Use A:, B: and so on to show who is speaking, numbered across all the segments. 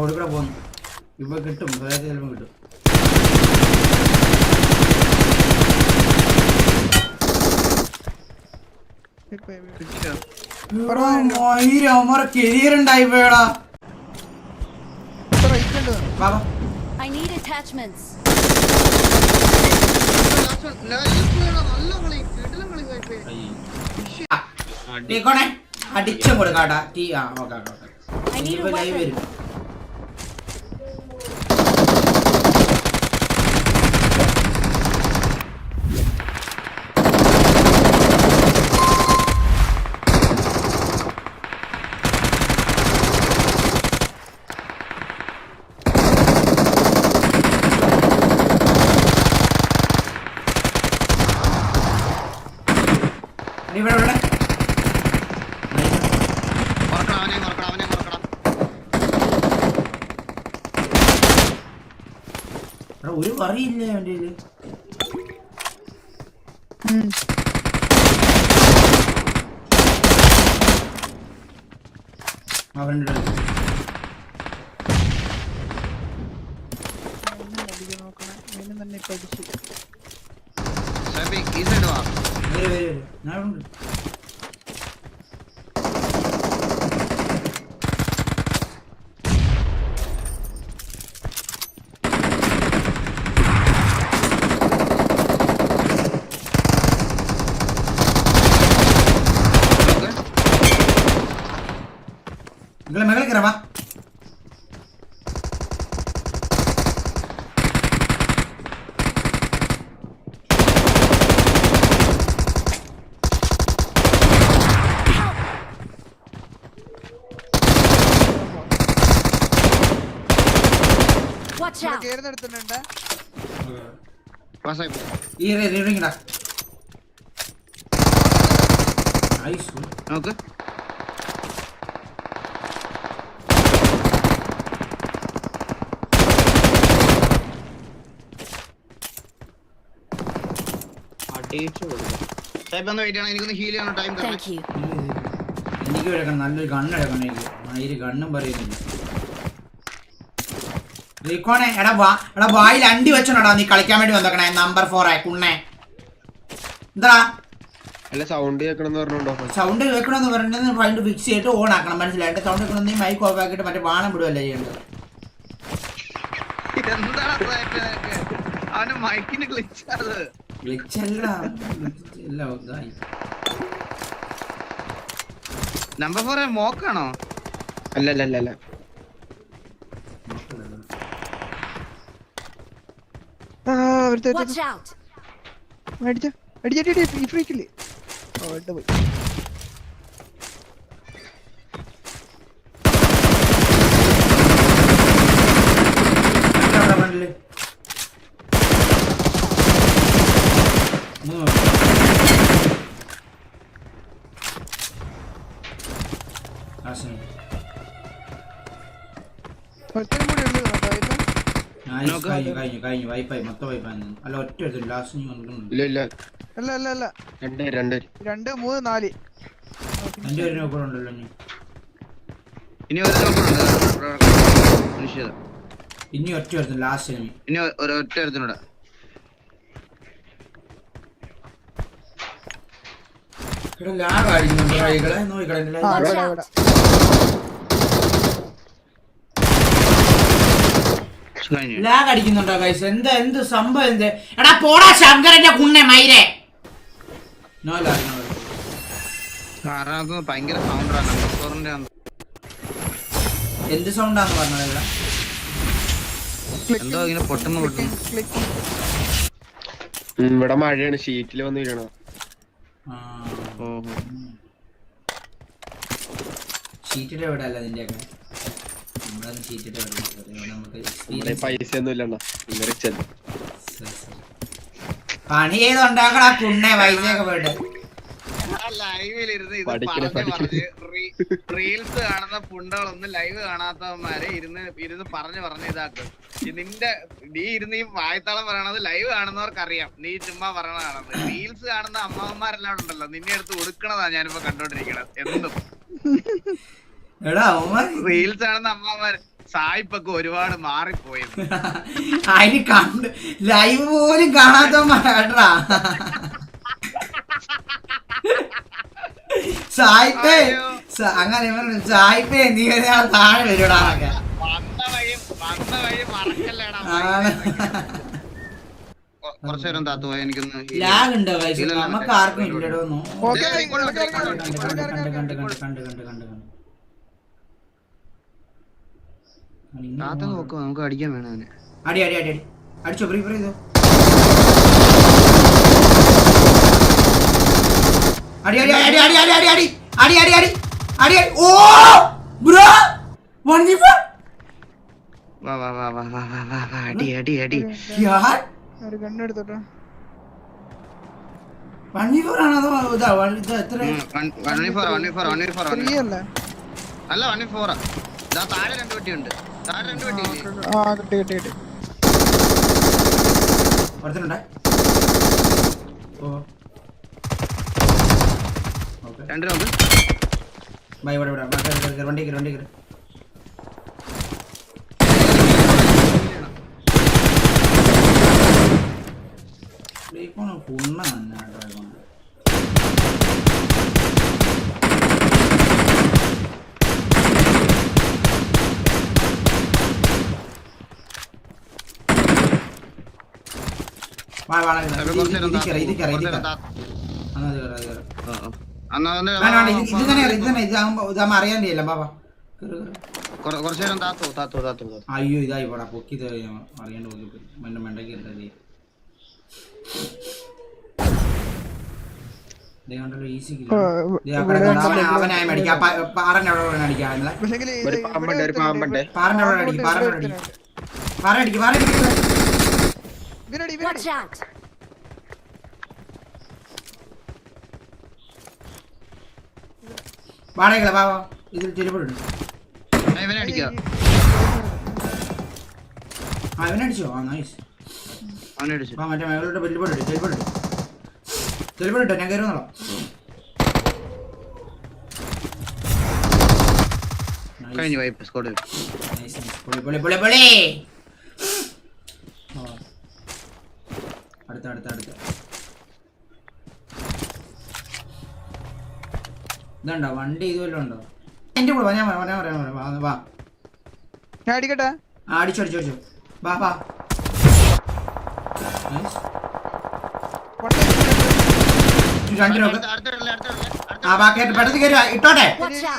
A: റോഡിൽ കൂടെ പോകുന്നു ഇപ്പൊ കിട്ടും വേറെ ചിലപ്പോൾ കിട്ടും. കരിയർ ഉണ്ടായി പോയടാ.
B: I need attachments.
A: അടിച്ചും കൊടുക്കാട്ടാ. ടീ ആ ഓക്കെ ഓക്കെ ലൈവ്. വരും. ഇവിടെ ഇവിടെ ഒരു വറിയില്ലേ അവന്റെ കയ്യിൽ? അവന്റെ
C: നോക്കണം. തന്നെ ഇപ്പൊ അടിച്ചു
D: ഷാഫി ഈ സൈഡ് വാ
A: വരൂ, വരൂ, വരൂ. ഞാൻ ഇവിടെ ഉണ്ട്. നിങ്ങളെ മകളെ കയറാ
B: Watch out.
C: കേറുന്ന എടുത്തിട്ടുണ്ട്
D: പാസ്സായി പോ.
A: ഈ റീഡിങ്ങടാ നൈസ്
D: നോക്ക്. അടിച്ചു കൊടുക്കാം. ടൈപ്പ് ഒന്ന് വെയിറ്റ് ചെയ്യണം. എനിക്കൊന്ന് ഹീൽ ചെയ്യണം. ടൈം.
A: എനിക്ക് നല്ലൊരു ഗണ്ണ് എടുക്കണം എനിക്ക്. മയിൽ ഗണ്ണും പറയുന്നില്ല. റീക്കോണെ എടാ വാ എടാ വായിൽ അണ്ടി വെച്ചോടാ നീ കളിക്കാൻ വേണ്ടി വന്നേക്കണേ. നമ്പർ ഫോറേ കുണ്ണേ. എന്താ?
E: അല്ല സൗണ്ട് കേൾക്കണം എന്ന് പറഞ്ഞോണ്ടോ
A: സൗണ്ട് കേൾക്കണമെന്ന് പറഞ്ഞത് ഫൈൻഡ് ഫിക്സ് ചെയ്തിട്ട് ഓൺ ആക്കണം മനസ്സിലായിട്ട് സൗണ്ട് കേൾക്കണം നീ മൈക്ക് ഓഫ് ആക്കിയിട്ട് മറ്റേ വാണം വിടുവല്ലേ ചെയ്യേണ്ടത്?
D: അവന്റെ മൈക്കിന്
A: ഗ്ലിച്ചല്ല ഇതായി.
D: നമ്പർ ഫോർ മോക്കാണോ?
E: അല്ല അല്ല അല്ല അല്ല
C: ആ ഒരുത്ത. അടിച്ച അടിച്ചടി ഈ ഫ്രീക്കില്ലേ ഓ ഇട്ട് പോയി
A: കഴിഞ്ഞു വൈഫൈ മൊത്തം വൈഫൈ അല്ല ഒറ്റ എടുത്തു ലാസ്റ്റ് നീ
E: ഇല്ല. ഇല്ല
C: അല്ല അല്ല അല്ല.
E: രണ്ട് രണ്ട്.
C: രണ്ട് മൂന്ന് നാല്.
A: എന്റെ ഒരു നോക്കൂടെ ഉണ്ടല്ലോ നീ
D: ഇനി ഒരു നിശ്ചിതം
A: ഇനി ഒറ്റ എടുത്തു ലാസ്റ്റ് എനിമി
D: ഇനി ഒരു ഒറ്റ ഒരുത്തിനൂടെ
A: ഇവിടെ ലാഗ് ആയിരുന്നു നോക്കിക്കളെ നോക്കിക്കളെ
C: ആ
B: Watch
C: ഇവിടെ
B: out.
C: ഇവിടെ
D: കഴിഞ്ഞു
A: ലാഗ് അടിക്കുന്നുണ്ടോ ഗൈസ് എന്താ എന്ത് സംഭവം എന്ത്? എടാ പോടാ ശങ്കരന്റെ കുണ്ണെ മൈരെ. നോ ലാഗ്
D: ഭയങ്കര സൗണ്ടാണ്
A: എന്ത് സൗണ്ടാന്ന് പറഞ്ഞത് ഇവിടെ
D: എന്തോ ഇങ്ങനെ പൊട്ടുന്ന പൊട്ടുന്നു.
E: ഇവിടെ മഴയാണ്. ഷീറ്റിൽ വന്ന് വീഴണം
A: ആ.
D: ഓഹോ.
A: ഷീറ്റിന്റെ ഇവിടെ അല്ല നിന്റെ ഒക്കെ ഇവിടെ ഇല്ല. നമുക്ക്
E: പൈസ ഒന്നും ഇല്ലണ്ണ.
A: പണി ചെയ്ത് ഉണ്ടാക്കടാ കുണ്ണെ പൈസയൊക്കെ പോയിട്ട്.
D: ലൈവിലിരുന്ന് ഇത് പറഞ്ഞ്
E: പഠിക്കണേ.
D: റീൽസ് കാണുന്ന പുണ്ടകളൊന്നും ലൈവ് കാണാത്തവന്മാരെ ഇരുന്ന് ഇരുന്ന് പറഞ്ഞു പറഞ്ഞ് ഇതാക്കും. നിന്റെ നീ ഇരുന്ന് ഈ വായത്താളം പറയണത് ലൈവ് കാണുന്നവർക്ക് അറിയാം നീ ചുമ്മാ പറയണതാണെന്ന് റീൽസ് കാണുന്ന അമ്മമാരെല്ലാം ഉണ്ടല്ലോ നിന്നെ എടുത്ത് ഒടുക്കണതാ ഞാനിപ്പോ കണ്ടോണ്ടിരിക്കണത്.
A: അവന്മാർ
D: റീൽസ് ആണെന്ന് അമ്മമാര് സായിപ്പൊക്കെ ഒരുപാട് മാറിപ്പോയി
A: അതിന് കണ്ട് ലൈവ് പോലും കാണാത്തമാരാ സായിപ്പേ അങ്ങനെ സായിപ്പേ നീ ഒരാൾ താഴെ വരുടാന്നൊക്കെ
D: വന്ന വഴി വന്ന വഴി മറക്കല്ലേടാ
A: ആണ്.
D: കൊ- നേരം താത്തു എനിക്കൊന്ന്
A: ലാഗ് ഉണ്ടോ നമുക്ക് ആർക്കും ഇല്ലടോ കണ്ട് കണ്ട് കണ്ട് കണ്ട് കണ്ട്
D: ഇങ്ങോട്ട്
A: കണ്ട് കണ്ട് കണ്ട് കണ്ട് കണ്ട്
D: താത്ത നോക്കോ നമുക്ക് അടിക്കാൻ വേണം അവനെ.
A: അടി അടി അടി അടി. അടിച്ചോ ബ്രീ ബ്രീ ചെയ്തോ അടി അടി അടി അടി അടി അടി അടി. അടി അടി അടി. അടി അടി. ഓ ബ്രോ വൺ ജി ഫോർ
D: വാ വാ വാ വാ വാ വാ വാ വാ. അടി അടി അടി.
A: യാർ.
C: ഒരു ഗൺ
A: വൺ ജി ഫോർ ആണോ അതോ ഇതാ വൺ ഇത് എത്ര?
D: One four one four one four
C: three അല്ല.
D: അല്ല വൺ ഫോറാ ഇതാ താഴെ രണ്ട് വെട്ടിയുണ്ട്
C: ആ കിട്ടി കിട്ടി കിട്ടി.
D: രണ്ട് നോക്ക്
A: ബൈ ഇവിടെ ഇവിടെ. വണ്ടി കയറി വണ്ടി കയറി. ഡ്രൈവ് ആണ് പുണ്ണ ഡ്രൈവ് ആണ് അറിയാണ്ടില്ല ബാബാ
D: കുറച്ചു നേരം താത്തു താത്തു താത്തു
A: അയ്യോ ഇതായി പോടാ പൊക്കി അറിയാണ്ട് പൊക്കി മെണ്ട മെണ്ടക്കി എടുത്തത് അവനായ മേടിക്കാം. പാറന്റെ അവിടെ അടിക്കാം പാറന്റെ അവിടെ അടിക്കും പാറ അടിക്കും പാറ അടിക്കും
C: ഇവനോട്
B: ഇവനോട്
A: വാടകളെ വാ വാ. ഇതിൽ ടെലിപ്പോർട്ട്
D: ഉണ്ട് ഇവനെ അടിക്കാം.
A: ആ ഇവനെ അടിച്ചോ? ആ നൈസ്
D: അവനെ അടിച്ചു.
A: വാ മറ്റേ മകളുടെ ടെലിപ്പോർട്ട് ഉണ്ട് ടെലിപ്പോർട്ട് ഉണ്ട് ടെലിപ്പോർട്ട് ഇട്ടോ? ഞാൻ കയറി വന്നോളാം
D: കഴിഞ്ഞു വൈപ്പ് സ്കോഡ്
A: പൊളി പൊളി പൊളി പൊളി അടുത്ത അടുത്ത അടുത്ത. ഇതുണ്ടോ? വണ്ടി ഇതുപോലെ ഉണ്ടോ? എന്റെ കൂടെ ഞാൻ പറയാം പറയാം പറയാം വാ വാ.
C: അടിക്കട്ടെ?
A: അടിച്ചു അടിച്ചു അടിച്ചു. വാ വാ. രണ്ട് നോക്ക് ആ വാ പെട്ടെന്ന് ഇട്ടോട്ടെ?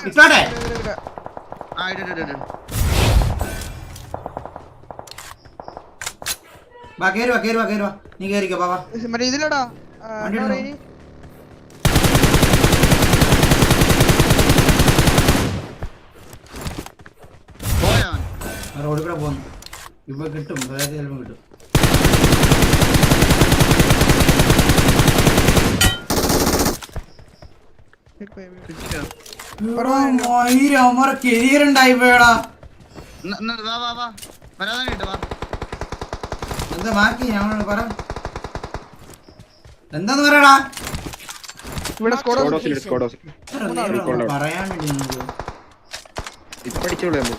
A: ഇട്ടോട്ടെ? വാ കയറുവാ കയറുവാ നീ കേറിക്കോ പാവാ
C: മറ്റേ ഇതിലടാ
A: റോഡിൽ കൂടെ പോകുന്നു ഇപ്പൊ കിട്ടും വേറെ ചിലപ്പോൾ കിട്ടും. കരിയർ ഉണ്ടായി പോയടാ. എന്താ മാക്കി ഞാൻ പറ. എന്താന്ന് പറയടാ?
C: ഇവിടെ
E: പറയാണ്ട് ഇപ്പടിച്ചോളൂ നമ്മൾ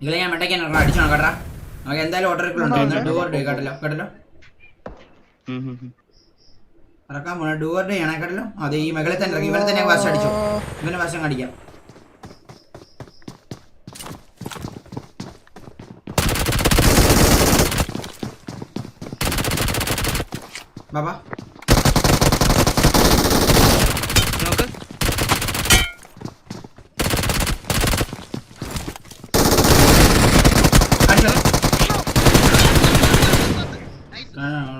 A: നിങ്ങളെ ഞാൻ മെട്ടയ്ക്കാൻ അടിച്ചു നോക്കട്ടാ. നമുക്ക് എന്തായാലും ഓർഡർ ഉണ്ട്. ഡൂവർ ഡേ കേട്ടല്ലോ? കേട്ടല്ലോ? ഇറക്കാൻ പോണ ഡോർ ഡേ ആണ് കേട്ടല്ലോ? അതെ ഈ മകളെ തന്നെ ഇറങ്ങി. ഇവനെ തന്നെ വാശം അടിച്ചു. ഇവനെ വാശം കടിക്കാം ബാബാ.
D: നോക്ക്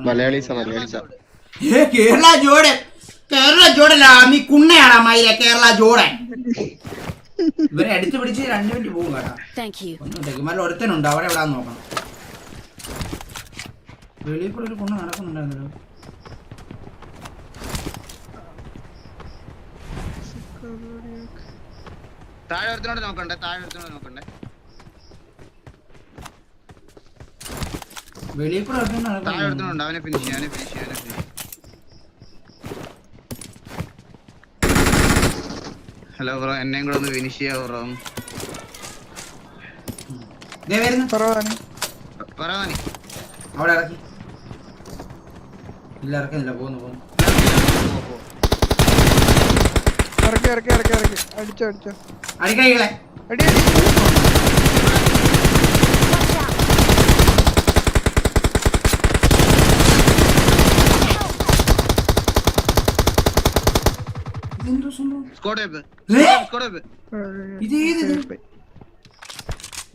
E: മലയാളീസ മലയാളീസ.
A: ഏ കേരള ജോഡൻ കേരള ജോഡല്ല നീ കുണ്ണയാടാ മയിലെ കേരള ജോഡൻ ഇവരെ എടുത്തു പിടിച്ച് രണ്ടു മിനിറ്റ് പോകും കേട്ടാ.
B: Thank you.
A: ഒന്നും തെക്കുമാരിൽ ഒരുത്തനുണ്ട് അവിടെ എവിടാന്ന് നോക്കണം. വെളിയിൽ കൂടെ ഒരു കുണ്ണ നടക്കുന്നുണ്ടായിരുന്നല്ലോ.
D: താഴെ ഒരുത്തിനോട് നോക്കണ്ടേ താഴെ ഒരുത്തിനോട് നോക്കണ്ടേ.
A: വെളിയിൽ കൂടെ ഒരുത്തൻ
D: താഴെ
A: നടക്കുന്നുണ്ട്
D: ഒരുത്തിനുണ്ട് അവനെ ഫിനിഷ് അവനെ ഫിനിഷ് അവനെ ഫിനിഷ് ഹലോ ബ്രോ എന്നെയും കൂടെ ഒന്ന് ഫിനിഷ് ചെയ്യാ ബ്രോ
C: പറവാന്
A: അവിടെ ഇറക്കി. ഇല്ല ഇറക്കുന്നില്ല പോകുന്നു പോകുന്നു
C: ഇറക്കി ഇറക്കി ഇറക്കി ഇറക്കി. അടിച്ചോ അടിച്ചോ. അടി അടി?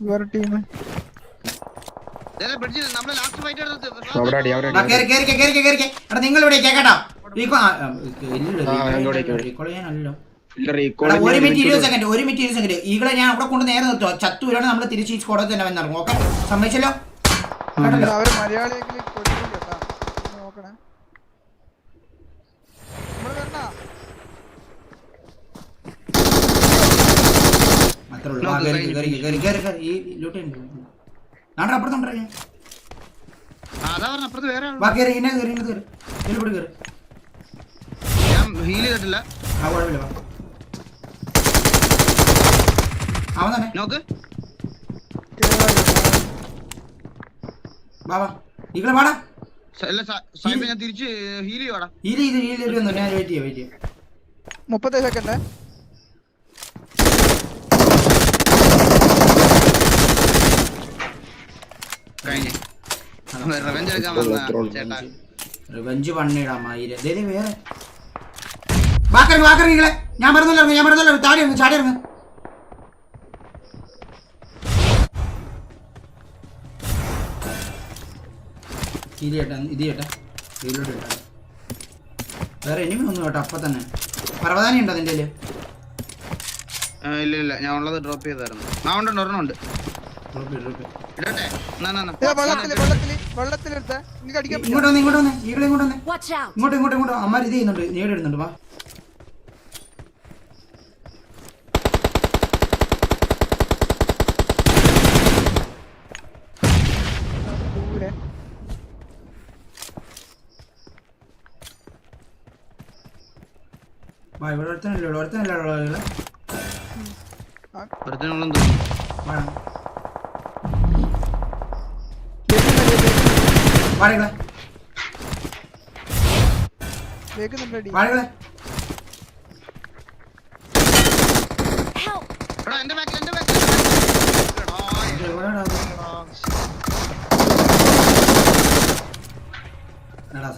C: വേറെ ടീം
D: ലാസ്റ്റ് ഫൈറ്റ്
E: അവിടെ അടി അവിടെ
A: വാ, കേറി കേറി കേറി കേറി കേറി. എടാ നിങ്ങൾ ഇവിടെ കേട്ടോ ഒരു മിനിറ്റ് ഇരുപത് സെക്കൻഡ് ഒരു മിനിറ്റ് ഇരുപത് സെക്കൻഡ് ഈകളെ ഞാൻ അവിടെ കൊണ്ട് നേരെ നിർത്തുക ചത്തൂരാണ് നമ്മൾ തിരിച്ച് ഈ സ്കോഡിൽ തന്നെ വന്നിറങ്ങും ഓക്കെ സമ്മതിച്ചല്ലോ? അത്രേ ഉള്ളൂ. കേറി കേറി കേറി കേറി ഈ ലൂട്ട് നാട്ടെ അപ്പുറത്തുണ്ടോ
D: ഞാൻ ഹീൽ ചെയ്തിട്ടില്ല.
A: ആ കുഴപ്പമില്ല വാ അവൻ തന്നെ
D: നോക്ക്
A: വാടാ.
D: ഞാൻ തിരിച്ച് ഹീൽ
A: ചെയ്യടാ ഞാൻ വെയിറ്റ് ചെയ്യാം വെയിറ്റ് ചെയ്യാം.
C: സെക്കൻഡ്
D: റിവെഞ്ച് എടുക്കാൻ വന്ന ചേട്ടാ.
A: റിവഞ്ച് പണിയിടാ ദേ ദേ വേറെ. ഞാൻ പറഞ്ഞല്ലോ ഞാൻ പറഞ്ഞല്ലോ താടി ഇറങ്ങ് ചാടി ഇറങ്ങ്. ഇത് ചേട്ടാ ഇത് ചേട്ടാ. ഇതിലോട്ട് ഇട്ടാ. വേറെ എനിമി ഒന്നും കേട്ടോ അപ്പൊ തന്നെ. പർവതാനി ഉണ്ടോ അതിന്റെ
D: കയ്യിൽ? ഇല്ല ഇല്ല. ഞാൻ ഉള്ളത് ഡ്രോപ്പ് ചെയ്തായിരുന്നു ആ ഉണ്ട് ഉണ്ട്, ഒരെണ്ണം ഉണ്ട്. ഇടട്ടെ.
A: ഇങ്ങോട്ട് വന്ന് ഇങ്ങോട്ട് വന്ന് ഈകളെ ഇങ്ങോട്ട് വന്ന്. ഇങ്ങോട്ട് ഇങ്ങോട്ട് ഇങ്ങോട്ട്. അമ്മാർ ഇത് ചെയ്യുന്നുണ്ട് നേടിയിടുന്നുണ്ട് വാ
C: ദൂരെ
A: വാ ഇവിടെ ഒരുത്തനല്ലേ ഉള്ളൂ ഒരുത്തനല്ലേ ഉള്ളൂ വാടികളെ വാടികളെ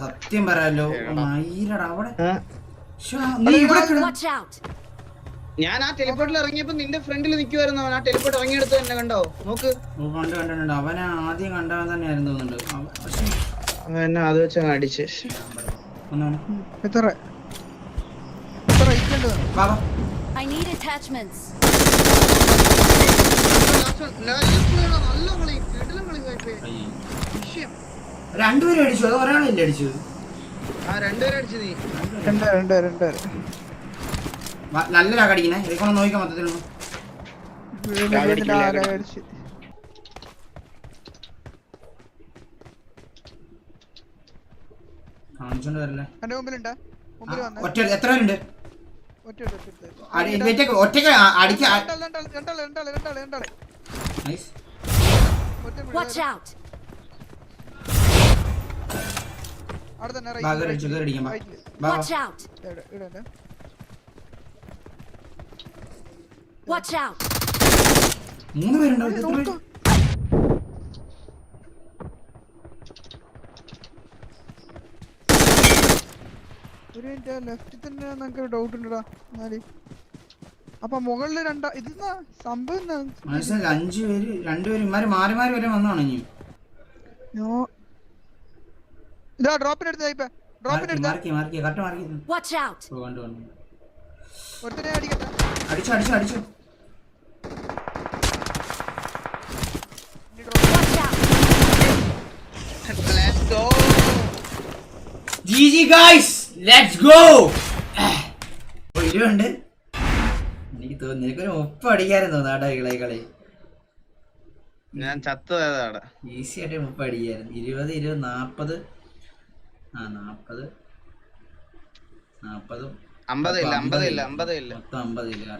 A: സത്യം പറയാലോ മയിലടാ അവിടെ
D: ഞാൻ ആ ടെലിപ്പോർട്ടിൽ ഇറങ്ങിയപ്പോ നിന്റെ ഫ്രണ്ടിൽ നിൽക്കുമായിരുന്നു അവൻ. ആ ടെലിപ്പോർട്ട് ഇറങ്ങിയെടുത്ത് തന്നെ കണ്ടോ? നോക്ക്.
A: കണ്ടു കണ്ട് കണ്ടിട്ടുണ്ട് അവനെ ആദ്യം കണ്ടവൻ തന്നെയായിരുന്നു തോന്നുന്നുണ്ട് അവ- പക്ഷേ
D: അവൻ എന്നെ അത് വെച്ച് അടിച്ച്.
C: എത്ര? എത്ര റേറ്റ്
A: ബാബാ
B: I need attachments.
A: രണ്ടുപേരും അടിച്ചു. അത് ഒരാളല്ലേ അടിച്ചത്?
D: അടിച്ചു നീ.
C: രണ്ട് രണ്ട് രണ്ട്
A: വ- നല്ലതാ കടിക്കണേ ഇതൊക്കെ നോക്കിക്കാൻ മൊത്തത്തിലൊന്നും
C: ആകെ അടിച്ച്.
A: കാണിച്ചോണ്ട് വരല്ലേ?
C: എന്റെ മുമ്പിലുണ്ടാ. മുമ്പിൽ
A: ആ,
C: വന്നേ.
A: ഒറ്റ എത്ര പേരുണ്ട്? ഒറ്റയ്ക്ക് ആ-
B: Watch out!
A: മൂന്ന് പേരുണ്ടോ?
C: ഒരു മിനിറ്റ് ലെഫ്റ്റിൽ തന്നെ നമുക്ക് ഡൗട്ട് ഉണ്ടടാ എന്നാൽ. അപ്പൊ മുകളിൽ രണ്ടാ ഇത് സംഭവം?
A: അഞ്ചു പേര് രണ്ടുപേരും ഇമാര് മാറി മാറി വരെ വന്നാണ് ഇനി?
C: നോ- ഇതാ ഡ്രോപ്പിന് എടുത്ത ഇപ്പൊ. ഡ്രോപ്പിന് എടുത്ത
A: മാർക്കി മാർക്കി കറക്റ്റ് മാർക്കി
B: വാച്ച് ഔട്ട്
A: ഓ കണ്ടു കണ്ടു.
C: ഒരുത്തനെ അടിക്കട്ടെ.
A: അടിച്ചു അടിച്ചു അടിച്ചു.
C: Let's go.
B: Watch out!
D: Let's go.
A: ജി ജി ഗൈസ് ലെറ്റ്സ് ഗോ ഇരുണ്ട് എനിക്ക് തോന്നുന്നു എനിക്കൊരു ഒപ്പം അടിക്കാനും തോന്നുന്നു ആടാ കളി കളി.
D: ഞാൻ ചത്തതാണ്
A: ഈസി ആയിട്ട് മുപ്പ അടിക്കായിരുന്നു. ഇരുപത് ഇരുപത് നാൽപ്പത് നാപ്പതും. നാൽപ്പതും
D: അമ്പത് ഇല്ല അമ്പത് ഇല്ല. അമ്പത് ഇല്ല.
A: മൊത്തം അമ്പത് ഇല്ല.